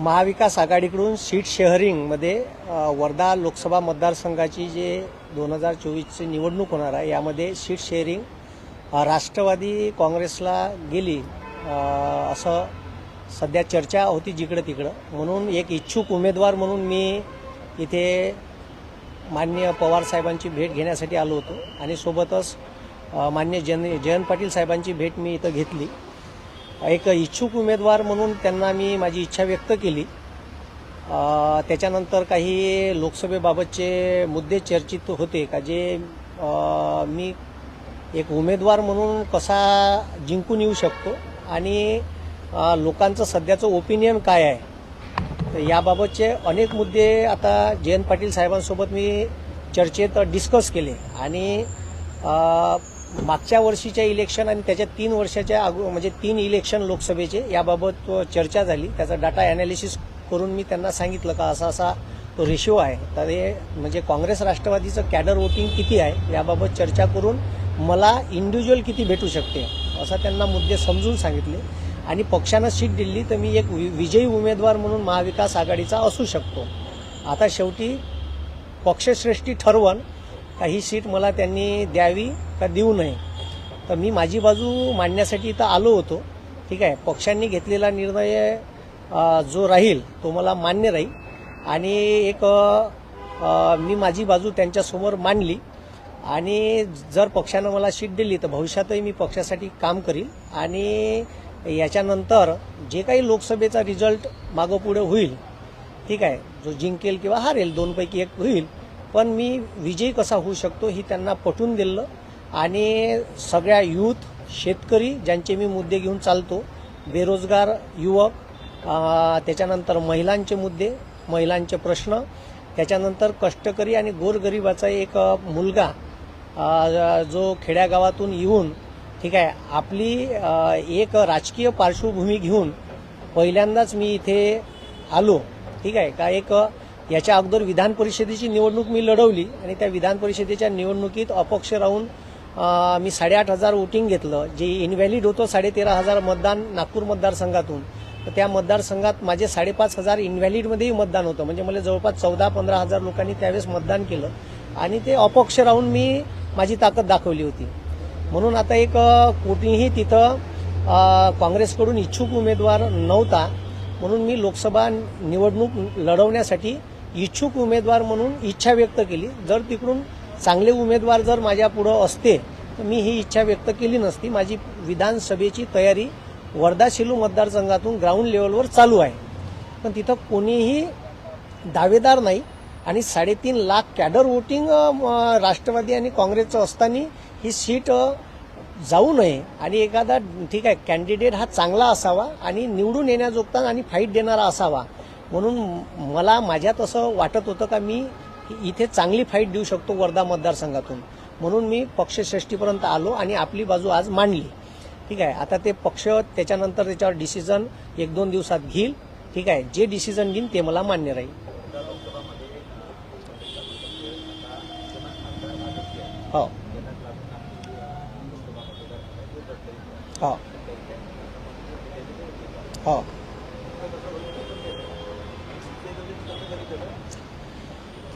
महाविकास आघाडीकडून सीट शेअरिंगमध्ये वर्धा लोकसभा मतदारसंघाची जे दोन हजार चोवीसची निवडणूक होणार आहे यामध्ये सीट शेअरिंग राष्ट्रवादी काँग्रेसला गेली असं सध्या चर्चा होती जिकडं तिकडं. म्हणून एक इच्छुक उमेदवार म्हणून मी इथे मान्य पवार साहेबांची भेट घेण्यासाठी आलो होतो. आणि सोबतच मान्य जन जयंत पाटील साहेबांची भेट मी इथं घेतली. एक इच्छुक उमेदवार म्हणून त्यांना मी माझी इच्छा व्यक्त केली. त्याच्यानंतर काही लोकसभेबाबतचे मुद्दे चर्चित होते का जे मी एक उमेदवार म्हणून कसा जिंकून येऊ शकतो आणि लोकांचं सध्याचं ओपिनियन काय आहे तर याबाबतचे अनेक मुद्दे आता जयंत पाटील साहेबांसोबत मी चर्चेत डिस्कस केले आणि मागच्या वर्षीच्या इलेक्शन आणि त्याच्या तीन वर्षाच्या अगो म्हणजे तीन इलेक्शन लोकसभेचे याबाबत चर्चा झाली. त्याचा डाटा ॲनालिसिस करून मी त्यांना सांगितलं का असा असा तो रेशिओ आहे. तर हे म्हणजे काँग्रेस राष्ट्रवादीचं कॅडर वोटिंग किती आहे याबाबत चर्चा करून मला इंडिव्हिज्युअल किती भेटू शकते असं त्यांना मुद्दे समजून सांगितले. आणि पक्षानं सीट दिली तर मी एक वि- विजयी उमेदवार म्हणून महाविकास आघाडीचा असू शकतो. आता शेवटी पक्षश्रेष्ठी ठरवण का ही सीट मला त्यांनी द्यावी का देऊ नये. तर मी माझी बाजू मांडण्यासाठी इथं आलो होतो. ठीक आहे पक्षांनी घेतलेला निर्णय जो राहील तो मला मान्य राहील. आणि एक मी माझी बाजू त्यांच्यासमोर मांडली. आणि जर पक्षानं मला सीट दिली तर भविष्यातही मी पक्षासाठी काम करील. आणि याच्यानंतर जे काही लोकसभेचा रिझल्ट मागोपुढे होईल ठीक आहे जो जिंकेल किंवा हारेल दोनपैकी एक होईल पण मी विजयी कसा होऊ शकतो ही त्यांना पटवून दिलं. आणि सगळ्या युथ शेतकरी ज्यांचे मी मुद्दे घेऊन चालतो बेरोजगार युवक त्याच्यानंतर महिलांचे मुद्दे महिलांचे प्रश्न त्याच्यानंतर कष्टकरी आणि गोरगरिबाचा एक मुलगा जो खेड्यागावातून येऊन ठीक आहे आपली एक राजकीय पार्श्वभूमी घेऊन पहिल्यांदाच मी इथे आलो ठीक आहे का एक याच्या अगोदर विधान परिषदेची निवडणूक मी लढवली आणि त्या विधान परिषदेच्या निवडणुकीत अपक्ष राहून मी साडेआठ हजार वोटिंग घेतलं. जे इनव्हॅलिड होतं साडेतेरा हजार मतदान नागपूर मतदारसंघातून. तर त्या मतदारसंघात माझे साडेपाच हजार इनव्हॅलिडमध्येही मतदान होतं. म्हणजे मला जवळपास चौदा पंधरा हजार लोकांनी त्यावेळेस मतदान केलं. आणि ते अपक्ष राहून मी माझी ताकद दाखवली होती. म्हणून आता एक अ, कोणीही तिथं काँग्रेसकडून इच्छुक उमेदवार नव्हता. म्हणून मी लोकसभा निवडणूक लढवण्यासाठी इच्छुक उमेदवार म्हणून इच्छा व्यक्त केली. जर तिकडून चांगले उमेदवार जर माझ्या पुढं असते तर मी ही इच्छा व्यक्त केली नसती. माझी विधानसभेची तयारी वर्धा शिलू मतदारसंघातून ग्राउंड लेवलवर चालू आहे. पण तिथं कोणीही दावेदार नाही आणि साडेतीन लाख कॅडर वोटिंग राष्ट्रवादी आणि काँग्रेसचं असताना ही सीट जाऊ नये आणि एखादा ठीक आहे कॅन्डिडेट हा चांगला असावा आणि निवडून येण्याजोगता आणि फाईट देणारा असावा. म्हणून मला माझ्यात असं वाटत होतं का मी इथे चांगली फाईट देऊ शकतो वर्धा मतदारसंघातून. म्हणून मी पक्षश्रेष्ठीपर्यंत आलो आणि आपली बाजू आज मांडली. ठीक आहे आता ते पक्ष त्याच्यानंतर त्याच्यावर डिसिजन एक दोन दिवसात घेईल. ठीक आहे जे डिसिजन घेईन ते मला मान्य राहील. हो. हो. हो.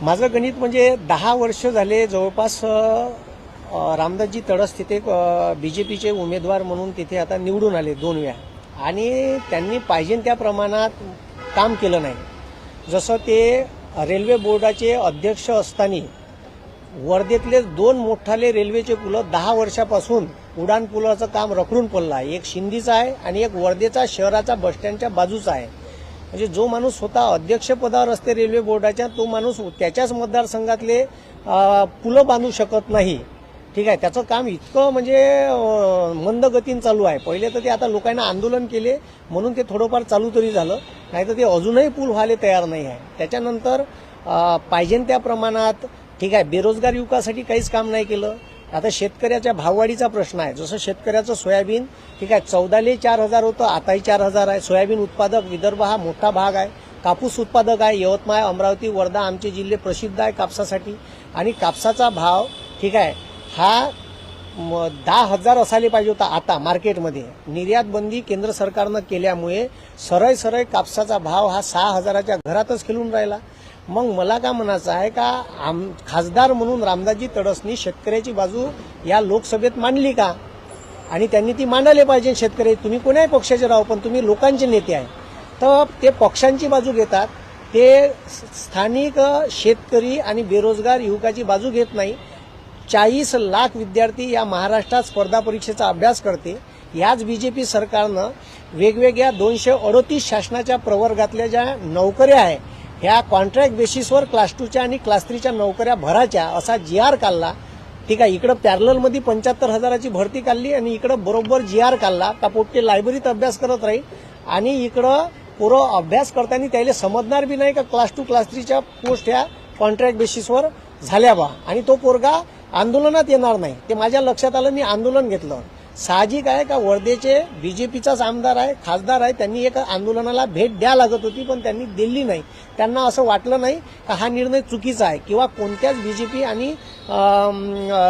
माझं गणित म्हणजे दहा वर्ष झाले जवळपास रामदासजी तडस तिथे बी जे पीचे उमेदवार म्हणून तिथे आता निवडून आले दोन वेळा. आणि त्यांनी पाहिजे त्या प्रमाणात काम केलं नाही. जसं ते रेल्वे बोर्डाचे अध्यक्ष असताना वर्धेतले दोन मोठाले रेल्वेचे पुलं दहा वर्षापासून उडाण पुलाचं काम रखडून पडलं आहे. एक शिंदीचा आहे आणि एक वर्धेचा शहराचा बसस्टँडच्या बाजूचा आहे. म्हणजे जो माणूस स्वतः अध्यक्षपदावर असते रेल्वे बोर्डाच्या तो माणूस त्याच्याच मतदारसंघातले पुलं बांधू शकत नाही. ठीक आहे त्याचं काम इतकं म्हणजे मंदगतीनं मंद गतीनं चालू आहे. पहिले तर ते आता लोकांना आंदोलन केले म्हणून ते थोडंफार चालू तरी झालं. नाही तर ते अजूनही पूल व्हायला तयार नाही आहे. त्याच्यानंतर पाहिजेन पाहिजे त्या प्रमाणात ठीक आहे बेरोजगार युवकासाठी काहीच काम नाही केलं. आता शेतकऱ्याच्या भाववाढीचा प्रश्न आहे. जसं शेतकऱ्याचं सोयाबीन ठीक आहे चौदाले चार हजार होतं आताही चार हजार आहे. सोयाबीन उत्पादक विदर्भ हा मोठा भाग आहे. कापूस उत्पादक आहे यवतमाळ अमरावती वर्धा आमचे जिल्हे प्रसिद्ध आहे कापसासाठी. आणि कापसाचा भाव ठीक आहे हा दहा हजार असायला पाहिजे होता आता मार्केटमध्ये. निर्यात बंदी केंद्र सरकारनं केल्यामुळे सरळ सरळ कापसाचा भाव हा सहा हजाराच्या घरातच खेळून राहिला. मग मला का म्हणायचं आहे का आम खासदार म्हणून रामदासजी तडसनी शेतकऱ्याची बाजू या लोकसभेत मांडली का? आणि त्यांनी ती मांडायला पाहिजे शेतकरी. तुम्ही कोण्याही पक्षाचे राहो पण तुम्ही लोकांचे नेते आहे. तर ते पक्षांची बाजू घेतात. ते स्थानिक शेतकरी आणि बेरोजगार युवकाची बाजू घेत नाही. चाळीस लाख विद्यार्थी या महाराष्ट्रात स्पर्धा परीक्षेचा अभ्यास करते. याच बीजेपी सरकारनं वेगवेगळ्या दोनशे अडोतीस शासनाच्या प्रवर्गातल्या ज्या नोकऱ्या आहे ह्या कॉन्ट्रॅक्ट बेसिसवर क्लास टूच्या आणि क्लास थ्रीच्या नोकऱ्या भराच्या असा जी आर काढला. ठीक आहे इकडं पॅरलमध्ये पंच्याहत्तर हजाराची भरती काढली आणि इकडं बरोबर जी आर काढला. का पोट्टे लायब्ररीत अभ्यास करत राहील. आणि इकडं पोरं अभ्यास करताना त्याला समजणार बी नाही का क्लास टू क्लास थ्रीच्या पोस्ट ह्या कॉन्ट्रॅक्ट बेसिसवर झाल्या बा. आणि तो पोरगा आंदोलनात येणार नाही. ते माझ्या लक्षात आलं मी आंदोलन घेतलं. साहजिक आहे का वर्धेचे बीजेपीचाच आमदार आहे खासदार आहे त्यांनी एक आंदोलनाला भेट द्या लागत होती पण त्यांनी दिली नाही. त्यांना असं वाटलं नाही का हा निर्णय चुकीचा आहे किंवा कोणत्याच बीजेपी आणि पी आणि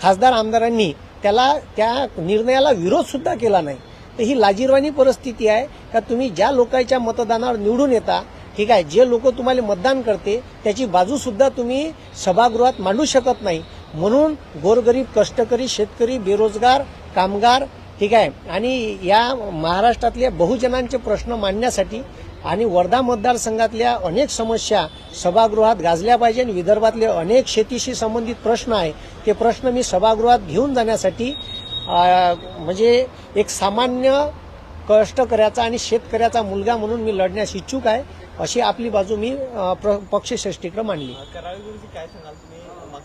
खासदार आमदारांनी त्याला त्या निर्णयाला विरोध सुद्धा केला नाही. तर ही लाजीरवाणी परिस्थिती आहे का तुम्ही ज्या लोकांच्या मतदानावर निवडून येता ठीक आहे जे लोक तुम्हाला मतदान करते त्याची बाजूसुद्धा तुम्ही सभागृहात मांडू शकत नाही. म्हणून गोरगरीब कष्टकरी शेतकरी बेरोजगार कामगार ठीक आहे. आणि या महाराष्ट्रातल्या बहुजनांचे प्रश्न मांडण्यासाठी आणि वर्धा मतदारसंघातल्या अनेक समस्या सभागृहात गाजल्या पाहिजे आणि विदर्भातले अनेक शेतीशी संबंधित प्रश्न आहे ते प्रश्न मी सभागृहात घेऊन जाण्यासाठी म्हणजे एक सामान्य कष्टकऱ्याचा आणि शेतकऱ्याचा मुलगा म्हणून मी लढण्यास इच्छुक आहे अशी आपली बाजू मी अ, प्र- पक्षश्रेष्ठीकडे मांडली.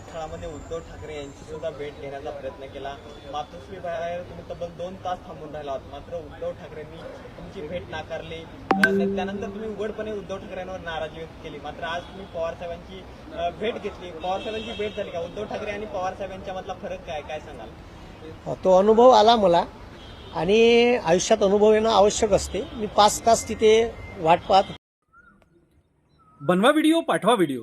काळामध्ये उद्धव ठाकरे यांची सुद्धा भेट घेण्याचा प्रयत्न केला. मातोश्री बाहेर तुम्ही तब्बल दोन तास थांबून राहिला आहात. मात्र उद्धव ठाकरेंनी तुमची भेट नाकारली. त्यानंतर तुम्ही उघडपणे उद्धव ठाकरेंवर नाराजी व्यक्त केली. मात्र आज तुम्ही पवार साहेबांची भेट घेतली. पवार साहेबांची भेट झाली का? उद्धव ठाकरे आणि पवार साहेबांच्या मधला फरक काय? काय सांगाल? तो अनुभव आला मला. आणि आयुष्यात अनुभव येणं आवश्यक असते. मी पाच तास तिथे वाट पाहत बनवा व्हिडिओ पाठवा व्हिडिओ